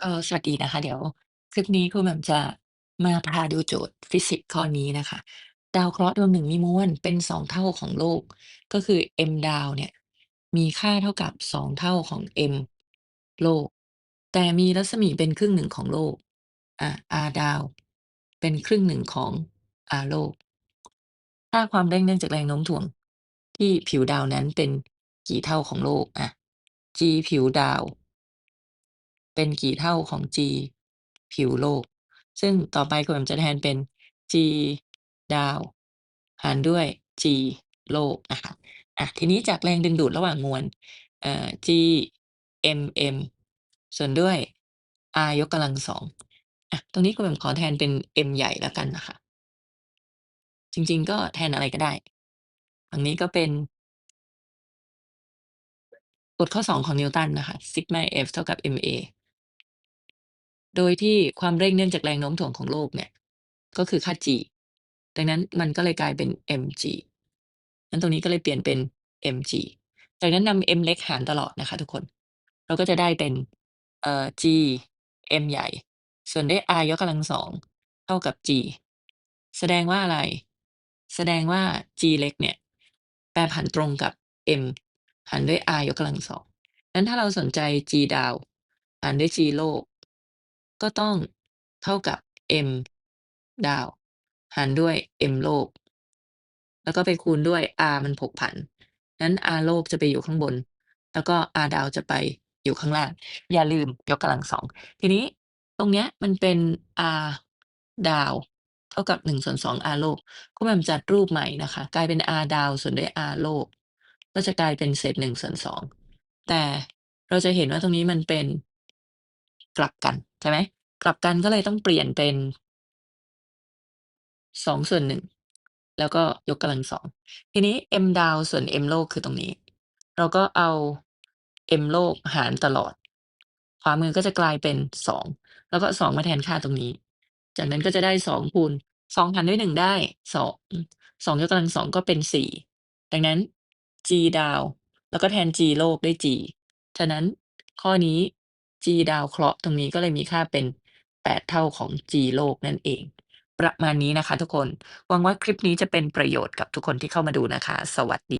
ก็สวัสดีนะคะ เดี๋ยวคลิปนี้คุณแบบจะมาพาดูโจทย์ฟิสิกส์ข้อนี้นะคะ ดาวเคราะห์ดวงหนึ่งมีมวลเป็น2เท่าของโลก ก็คือ m ดาวเนี่ย มีค่าเท่ากับ2เท่าของ m โลก แต่มีรัศมีเป็นครึ่งหนึ่งของโลกอ่า r ดาว เป็นครึ่งหนึ่งของ r โลก ค่าความเร่งเนื่องจากแรงโน้มถ่วง ที่ผิวดาวนั้นเป็นกี่เท่าของโลกอะ g ผิวดาว เป็นกี่เท่าของ g ผิวโลก ซึ่งต่อไปคุณแหม่มจะแทนเป็น g ดาวหารด้วย g โลกนะคะอะทีนี้จากแรงดึงดูดระหว่างมวลเอ่อ g m m ส่วนด้วย r ยกกำลัง2องอะตรงนี้คุณแหม่มขอแทนเป็น m ใหญ่แล้วกันนะคะ จริง ๆ ก็แทนอะไรก็ได้ฝั่งนี้ก็เป็นกฎข้อ 2 ของนิวตันนะคะซิกมา F เท่ากับ ma โดยที่ความเร่งเนื่องจากแรงโน้มถ่วงของโลกเนี่ย ก็คือค่า g ดังนั้นมันก็เลยกลายเป็น mg งั้นตรงนี้ก็เลยเปลี่ยนเป็น mg จากนั้นนำ m เล็กหารตลอดนะคะทุกคน เราก็จะได้เป็นเอ่อ g m ใหญ่ ส่วนด้วย r ยกกำลัง2เท่ากับ g แสดงว่าอะไร แสดงว่า g เล็กเนี่ย แปรผันตรงกับ m หารด้วย r ยกกำลัง2งั้นถ้าเราสนใจ g ดาวหารด้วย g โลก ก็ต้องเท่ากับ m ดาว หารด้วย m โลกแล้วก็ไปคูณด้วย r มันผกผันงั้น r โลกจะไปอยู่ข้างบน แล้วก็ r ดาวจะไปอยู่ข้างล่าง อย่าลืมยกกำลัง2ทีนี้ตรงเนี้ยมันเป็น r ดาว เท่ากับ1/2 r โลกคุณแม่มจัดรูปใหม่นะคะ กลายเป็น r ดาวส่วนด้วย r โลกก็จะกลายเป็นเศษ1/2แต่เราจะเห็นว่าตรงนี้มันเป็น กลับกันใช่ไหมกลับกันก็เลยต้องเปลี่ยนเป็น2/1แล้วก็ยกกำลัง2ทีนี้ m ดาวส่วน m โลกคือตรงนี้ เราก็เอา m โลกหารตลอด ขวามือก็จะกลายเป็น2แล้วก็2มาแทนค่าตรงนี้ จากนั้นก็จะได้2คูณ2หารด้วย1ได้2 2ยกกำลัง2ก็เป็น4ดังนั้น g ดาว แล้วก็แทน g โลกด้วย g ฉะนั้นข้อนี้ g ดาวเคราะห์ตรงนี้ก็เลยมีค่าเป็น 8 เท่าของ g โลกนั่นเอง ประมาณนี้นะคะทุกคน หวังว่าคลิปนี้จะเป็นประโยชน์กับทุกคนที่เข้ามาดูนะคะ สวัสดี